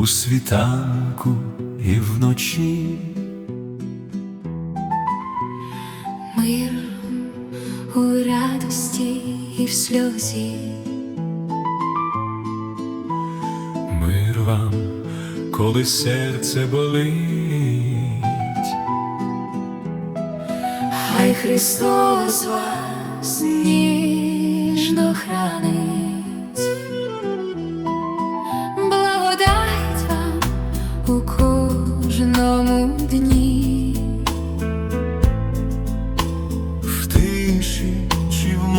у світанку і вночі. Мир у радості і в сльозі, Мир вам, коли серце болить, хай Христос вас ніжно хранить,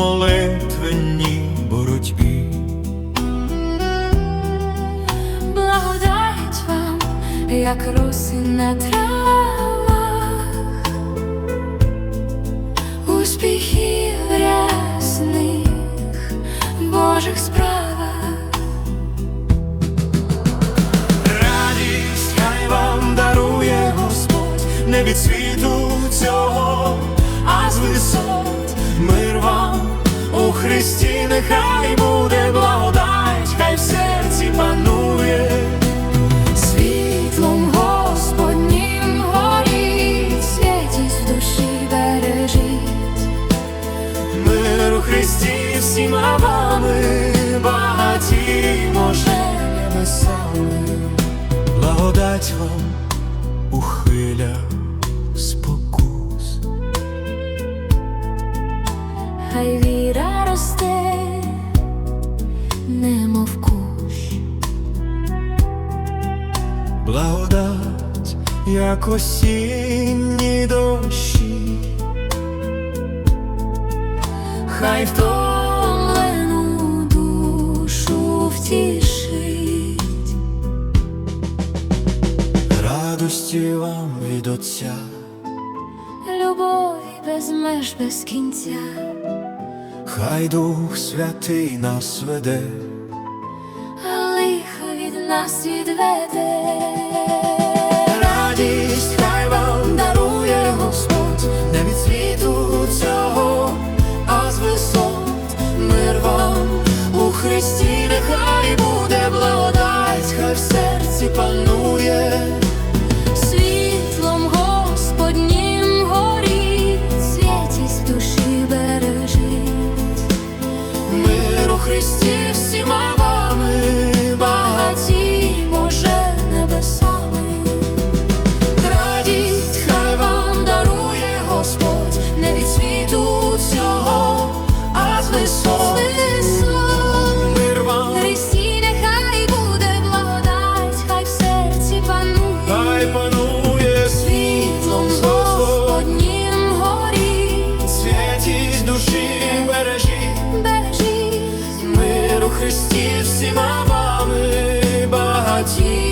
молитвенній боротьбі. благодать вам, як роси на травах, успіхів рясних Божих справах. Радість хай вам дарує Господь не від світу цього, а з висот Христі, нехай буде благодать, хай в серці панує. Світлом Господнім горіть, святість душі бережіть, Мир у Христі всіма вами багаті може небесами. Благодать вам у хвилях спокус. хай віра Благодать, як осінні дощі, хай втомлену душу втішить. радості вам від Отця, Любові без меж без кінця, хай Дух Святий нас веде, а лихо від нас відведе. Панує. Світлом Господнім горіть, святість душі бережіть, Мир у Христі всіма Світлом Господнім горі, святість душі бережі, бережі, миру Христі всіма вами багаті.